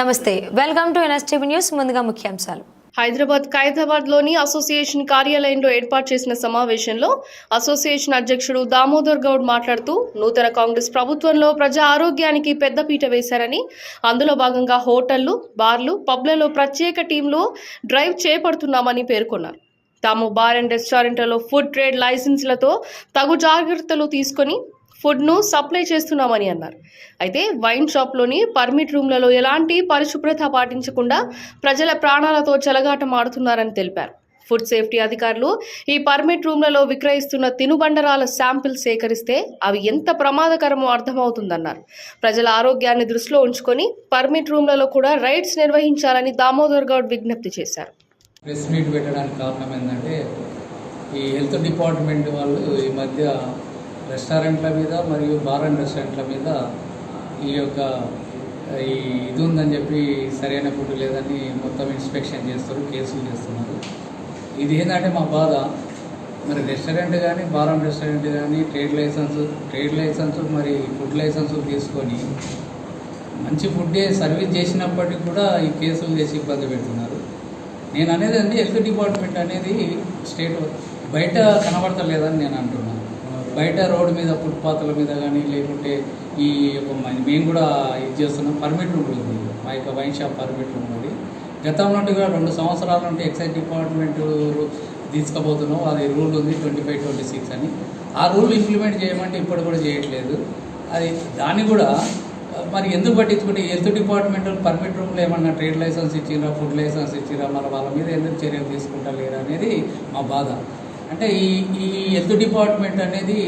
నమస్తే welcome to NSTV news ముందుగా ముఖ్యాంశాలు. హైదరాబాద్ ఖైరతాబాద్లోని అసోసియేషన్ కార్యాలయంలో ఏర్పాటు చేసిన సమావేశంలో అసోసియేషన్ అధ్యక్షుడు దామోదర్ గౌడ్ మాట్లాడుతూ నూతన కాంగ్రెస్ ప్రభుత్వంలో ప్రజా ఆరోగ్యానికి పెద్దపీట వేశారని అందులో భాగంగా హోటళ్ళు బార్లు పబ్లలో ప్రత్యేక టీంలు డ్రైవ్ చేపడుతున్నామని పేర్కొన్నారు. తాము బార్ అండ్ రెస్టారెంట్లలో ఫుడ్ ట్రేడ్ లైసెన్స్లతో తగు జాగ్రత్తలు తీసుకొని ఫుడ్ను సప్లై చేస్తున్నామని అన్నారు. అయితే వైన్ షాప్లోని పర్మిట్ రూమ్లలో ఎలాంటి పరిశుభ్రత పాటించకుండా ప్రజల ప్రాణాలతో చెలగాటం ఆడుతున్నారని తెలిపారు. ఫుడ్ సేఫ్టీ అధికారులు ఈ పర్మిట్ రూమ్లలో విక్రయిస్తున్న తినుబండరాల శాంపిల్ సేకరిస్తే అవి ఎంత ప్రమాదకరమో అర్థమవుతుందన్నారు. ప్రజల ఆరోగ్యాన్ని దృష్టిలో ఉంచుకొని పర్మిట్ రూమ్లలో కూడా రైడ్స్ నిర్వహించాలని దామోదర్ గౌడ్ విజ్ఞప్తి చేశారు. ప్రెస్ మీట్ పెట్టడానికి కారణం ఏంటంటే ఈ హెల్త్ డిపార్ట్మెంట్ వాళ్ళు ఈ మధ్య రెస్టారెంట్ల మీద మరియు బార్ అండ్ రెస్టారెంట్ల మీద ఈ యొక్క ఈ ఇది ఉందని చెప్పి సరైన ఫుడ్ లేదని మొత్తం ఇన్స్పెక్షన్ చేస్తారు కేసులు చేస్తున్నారు. ఇది ఏంటంటే మా బాధ. మరి రెస్టారెంట్ కానీ బార్ అండ్ రెస్టారెంట్ కానీ ట్రేడ్ లైసెన్స్ ట్రేడ్ లైసెన్స్ మరి ఫుడ్ లైసెన్స్ తీసుకొని మంచి ఫుడ్డే సర్వీస్ చేసినప్పటికీ కూడా ఈ కేసులు చేసి ఇబ్బంది పెడుతున్నారు. నేను అనేది అండి హెల్త్ డిపార్ట్మెంట్ అనేది స్టేట్ బయట కనబడతలేదని నేను అంటున్నాను. బయట రోడ్డు మీద ఫుట్పాత్ల మీద కానీ లేకుంటే ఈ యొక్క మేము కూడా ఇది చేస్తున్నాం. పర్మిట్ రూమ్ మా యొక్క వైన్ షాప్ పర్మిట్ రూమ్ ఉంది రెండు సంవత్సరాల నుండి ఎక్సైజ్ డిపార్ట్మెంట్ తీసుకుపోతున్నాం. అది రూల్ ఉంది ట్వంటీ ఫైవ్ ట్వంటీ సిక్స్ అని. ఆ రూల్ ఇంప్లిమెంట్ చేయమంటే ఇప్పుడు కూడా చేయట్లేదు. అది దాన్ని కూడా మరి ఎందుకు పట్టించుకుంటే హెల్త్ డిపార్ట్మెంట్ పర్మిట్ రూమ్లో ఏమన్నా ట్రేడ్ లైసెన్స్ ఇచ్చిరా ఫుడ్ లైసెన్స్ ఇచ్చిరా మరి వాళ్ళ మీద ఎందుకు చర్యలు తీసుకుంటా లేరా అనేది మా బాధ. అంటే ఈ ఈ హెల్త్ డిపార్ట్మెంట్ అనేది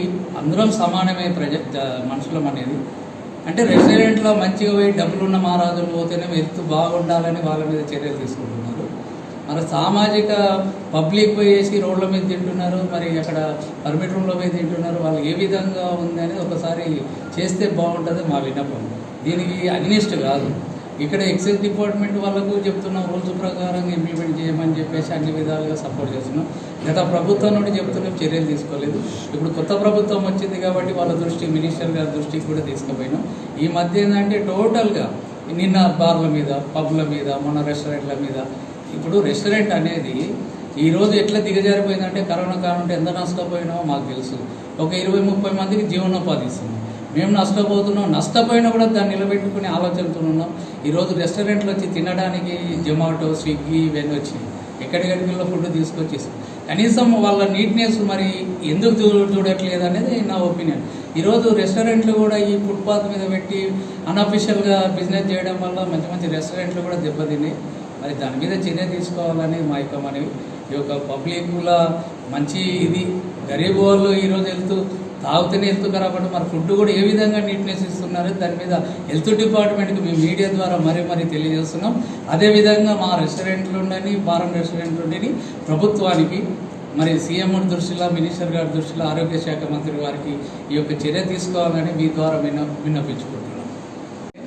అందరం సమానమే ప్రజ మనుషులం అనేది. అంటే రెస్టారెంట్లో మంచిగా పోయి డబ్బులున్న మహారాజులు పోతేనే హెల్త్ బాగుండాలని వాళ్ళ మీద చర్యలు తీసుకుంటున్నారు. మరి సామాజిక పబ్లిక్ పోయేసి రోడ్ల మీద తింటున్నారు మరి అక్కడ పర్మిట్ రూమ్లో పోయి తింటున్నారు వాళ్ళు ఏ విధంగా ఉంది అనేది ఒకసారి చేస్తే బాగుంటుంది మా విన్నపం. దీనికి అగ్నిస్ట్ కాదు. ఇక్కడ ఎక్సైజ్ డిపార్ట్మెంట్ వాళ్ళకు చెప్తున్నాం రూల్స్ ప్రకారం ఇంప్లిమెంట్ చేయమని చెప్పేసి అన్ని విధాలుగా సపోర్ట్ చేస్తున్నాం. గత ప్రభుత్వం నుండి చెప్తున్నాం చర్యలు తీసుకోలేదు. ఇప్పుడు కొత్త ప్రభుత్వం వచ్చింది కాబట్టి వాళ్ళ దృష్టి మినిస్టర్ గారి దృష్టికి కూడా తీసుకుపోయినాం. ఈ మధ్య ఏంటంటే టోటల్గా నిన్న బార్ల మీద పబ్ల మీద మన రెస్టారెంట్ల మీద ఇప్పుడు రెస్టారెంట్ అనేది ఈ రోజు ఎట్లా దిగజారిపోయిందంటే కరోనా కారణం ఎంత నష్టపోయినామో మాకు తెలుసు. ఒక ఇరవై ముప్పై మందికి జీవనోపాధి ఇస్తుంది. మేము నష్టపోతున్నాం నష్టపోయినా కూడా దాన్ని నిలబెట్టుకునే ఆలోచనతో ఉన్నాం. ఈరోజు రెస్టారెంట్లు వచ్చి తినడానికి జొమాటో స్విగ్గీ ఇవన్నీ వచ్చినాయి. ఎక్కడికెక్కడికి ఫుడ్ తీసుకొచ్చేసాం. కనీసం వాళ్ళ నీట్నెస్ మరి ఎందుకు చూ చూడట్లేదు అనేది నా ఒపీనియన్. ఈరోజు రెస్టారెంట్లు కూడా ఈ ఫుట్పాత్ మీద పెట్టి అన్అఫిషియల్గా బిజినెస్ చేయడం వల్ల మంచి మంచి రెస్టారెంట్లు కూడా దెబ్బతిన్నాయి. మరి దాని మీద చర్య తీసుకోవాలని మా యొక్క మనవి. ఈ యొక్క పబ్లిక్ల మంచి ఇది గరీబ్ వాళ్ళు ఈరోజు వెళ్తూ తాగుతూనే ఎత్తుకు రాబట్టి మరి ఫుడ్ కూడా ఏ విధంగా నీట్నెస్ ఇస్తున్నారో దాని మీద హెల్త్ డిపార్ట్మెంట్కి మేము మీడియా ద్వారా మరీ మరీ తెలియజేస్తున్నాం. అదేవిధంగా మా రెస్టారెంట్లు ఉండని బారం రెస్టారెంట్లు ఉండని ప్రభుత్వానికి మరి సీఎం దృష్టిలో మినిస్టర్ గారి దృష్టిలో ఆరోగ్య శాఖ మంత్రి వారికి ఈ యొక్క చర్య తీసుకోవాలని మీ ద్వారా విన్న విన్నపించుకుంటున్నాం.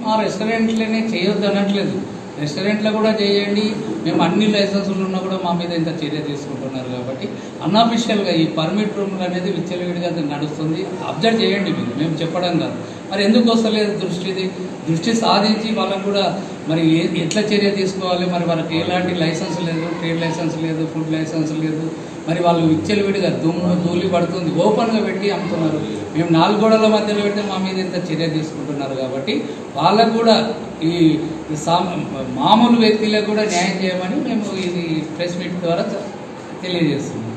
మా రెస్టారెంట్లోనే చేయొద్దు అనట్లేదు. రెస్టారెంట్లో కూడా చేయండి. మేము అన్ని లైసెన్సులు ఉన్నా కూడా మా మీద ఇంత చర్య తీసుకుంటున్నారు కాబట్టి అన్అఫిషియల్గా ఈ పర్మిట్ రూమ్లు అనేది విచ్చలవిడిగా అది నడుస్తుంది. అబ్జర్వ్ చేయండి మీరు. మేము చెప్పడం కాదు. మరి ఎందుకు వస్తలేదు దృష్టిది దృష్టి సాధించి వాళ్ళకు కూడా మరి ఎట్లా చర్య తీసుకోవాలి? మరి వాళ్ళకి ఎలాంటి లైసెన్స్ లేదు? ట్రేడ్ లైసెన్స్ లేదు? ఫుడ్ లైసెన్స్ లేదు? మరి వాళ్ళు విచ్చలవిడిగా దుమ్ము ధూళి పడుతుంది. ఓపెన్గా పెట్టి అమ్ముతున్నారు. మేము నాలుగు గోడల మధ్యలో పెడితే మా మీద ఇంత చర్య తీసుకుంటున్నారు కాబట్టి వాళ్ళకు కూడా ఈ మామూలు వ్యక్తులకు కూడా న్యాయం చేయమని మేము ఇది ప్రెస్ మీట్ ద్వారా తెలియజేస్తున్నాం.